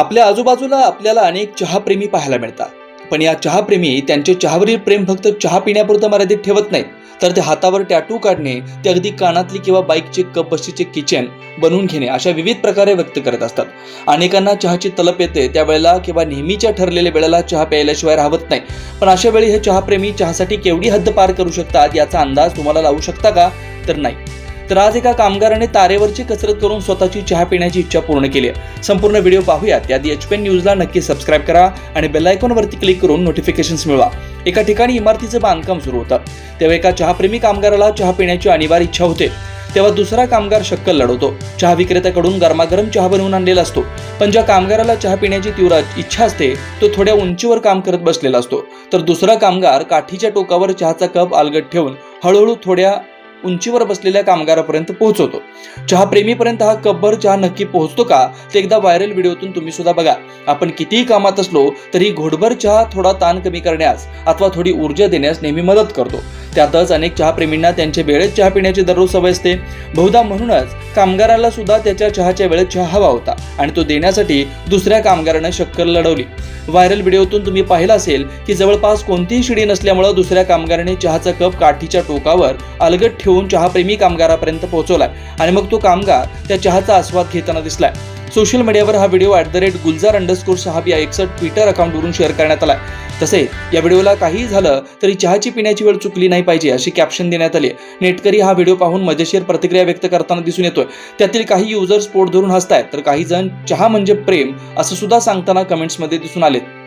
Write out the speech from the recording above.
आपल्या आजूबाजूला आपल्याला अनेक चहाप्रेमी पाहायला मिळतात. पण या चहाप्रेमी त्यांचे चहावरील प्रेम फक्त चहा पिण्यापुरतं मर्यादित ठेवत नाहीत. तर ते हातावर टॅटू काढणे ते अगदी कानातली किंवा बाईकचे कप बशीचे किचन बनवून घेणे अशा विविध प्रकारे व्यक्त करत असतात. अनेकांना चहाची तलप येते त्यावेळेला किंवा नेहमीच्या ठरलेल्या वेळेला चहा प्यायल्याशिवाय राहत नाही. पण अशा वेळी हे चहाप्रेमी चहासाठी केवढी हद्द पार करू शकतात याचा अंदाज तुम्हाला लावू शकता का? तर नाही. तर आज एका कामगाराने तारेवरची कसरत करून स्वतःची चहा पिण्याची इच्छा पूर्ण केली आहे. संपूर्ण व्हिडिओ पाहूयात. त्याआधी एच पी एन न्यूजला नक्की सबस्क्राईब करा आणि बेलायकॉनवरती क्लिक करून नोटिफिकेशन्स मिळवा. एका ठिकाणी इमारतीचं बांधकाम सुरू होतं. तेव्हा एका चहाप्रेमी कामगाराला चहा पिण्याची अनिवार्य इच्छा होते. तेव्हा दुसरा कामगार शक्कल लढवतो. चहा विक्रेत्याकडून गरमागरम चहा बनवून आणलेला असतो. पण ज्या कामगाराला चहा पिण्याची तीव्र इच्छा असते तो थोड्या उंचीवर काम करत बसलेला असतो. तर दुसरा कामगार काठीच्या टोकावर चहाचा कप अलगट ठेवून हळूहळू थोड्या उंचीवर बसलेल्या कामगारापर्यंत पोहोचवतो. चहा प्रेमीपर्यंत हा कब्बर चहा नक्की पोहोचतो का? ते एकदा व्हायरल व्हिडिओतून तुम्ही सुद्धा बघा. आपण कितीही कामात असलो तरी घोडभर चहा थोडा ताण कमी करण्यास अथवा थोडी ऊर्जा देण्यास नेहमी मदत करतो. त्यातच अनेक चहाप्रेमींना त्यांच्या वेळेत चहा पिण्याची दररोज सवय असते. बहुधा म्हणूनच कामगाराला सुद्धा त्याच्या चहाच्या वेळेत चहा हवा होता आणि तो देण्यासाठी दुसऱ्या कामगारानं शक्कल लढवली. व्हायरल व्हिडिओतून तुम्ही पाहिलं असेल की जवळपास कोणतीही शिडी नसल्यामुळं दुसऱ्या कामगाराने चहाचा कप काठीच्या टोकावर अलगट ठेवून चहाप्रेमी कामगारापर्यंत पोहोचवलाय आणि मग तो कामगार त्या चहाचा आस्वाद घेताना दिसलाय. सोशल मीडियावर हा video at the rate Gulzar underscore sahab या एकसठ ट्विटर अकाउंटवरून शेअर करण्यात आला तसे या व्हिडिओला काही झालं तरी चहाची पिण्याची वेळ चुकली नाही पाहिजे अशी कॅप्शन देण्यात आली नेटकरी हा व्हिडिओ पाहून मजेशीर प्रतिक्रिया व्यक्त करताना दिसून येतोय. त्यातील काही युजर्स पोट धरून हसतायत तर काही जण चहा म्हणजे प्रेम असं सुद्धा सांगताना कमेंट्समध्ये दिसून आलेत.